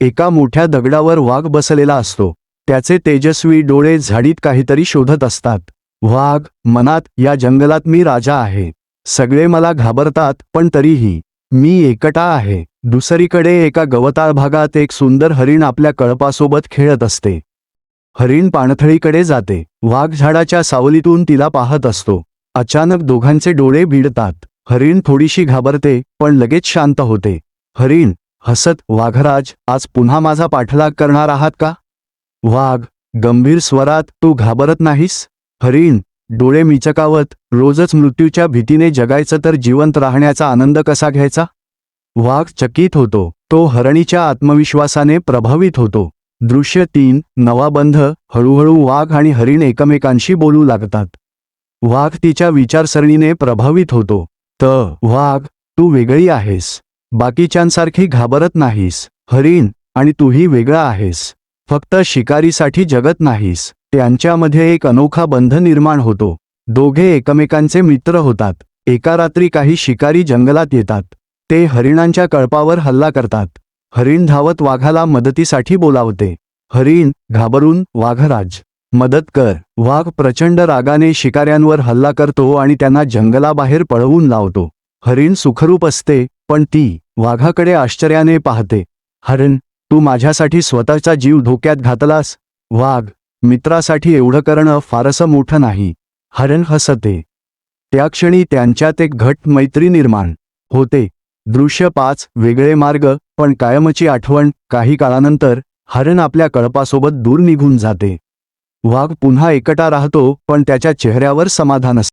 एका मोठ्या दगडावर वाघ बसलेला असतो. त्याचे तेजस्वी डोळे झाडीत काहीतरी शोधत असतात. वाघ मनात या जंगलात मी राजा आहे. सगळे मला घाबरतात पण तरीही मी एकटा आहे. दुसरीकडे एका गवताळ भागात एक सुंदर हरिण आपल्या कळपासोबत खेळत असते. हरिण पाणथळीकडे जाते. वाघ झाडाच्या सावलीतून तिला पाहत असतो. अचानक दोघांचे डोळे भिडतात. हरिण थोडीशी घाबरते पण लगेच शांत होते. हरिण हसत वाघराज आज पुन्हा माझा पाठलाग करणार आहात का? वाघ गंभीर स्वरात तू घाबरत नाहीस? हरिण डोळे मिचकावत रोजच मृत्यूच्या भीतीने जगायचं तर जिवंत राहण्याचा आनंद कसा घ्यायचा? वाघ चकित होतो. तो हरणीच्या आत्मविश्वासाने प्रभावित होतो. दृश्य तीन नवाबंध हळूहळू वाघ आणि हरिण एकमेकांशी बोलू लागतात. वाघ तिच्या विचारसरणीने प्रभावित होतो. त वाघ तू वेगळी आहेस. बाकीच्यांसारखी घाबरत नाहीस. हरिण आणि तूही वेगळा आहेस. फक्त शिकारीसाठी जगत नाहीस. त्यांच्यामध्ये एक अनोखा बंध निर्माण होतो. दोघे एकमेकांचे मित्र होतात. एका रात्री काही शिकारी जंगलात येतात. ते हरिणांच्या कळपावर हल्ला करतात. हरिण धावत वाघाला मदतीसाठी बोलावते. हरिण घाबरून वाघराज. मदत कर. वाघ प्रचंड रागाने शिकाऱ्यांवर हल्ला करतो आणि त्यांना जंगलाबाहेर पळवून लावतो. हरिण सुखरूप असते पण ती वाघाकडे आश्चर्याने पाहते. हरण तू माझ्यासाठी स्वतःचा जीव धोक्यात घातलास? वाघ मित्रासाठी एवढं करणं फारसं मोठं नाही. हरण हसते. त्या क्षणी त्यांच्यात एक घट मैत्री निर्माण होते. दृश्य पाच वेगळे मार्ग पण कायमची आठवण. काही काळानंतर हरण आपल्या कळपासोबत दूर निघून जाते. वाघ पुन्हा एकटा राहतो पण त्याच्या चेहऱ्यावर समाधान असते.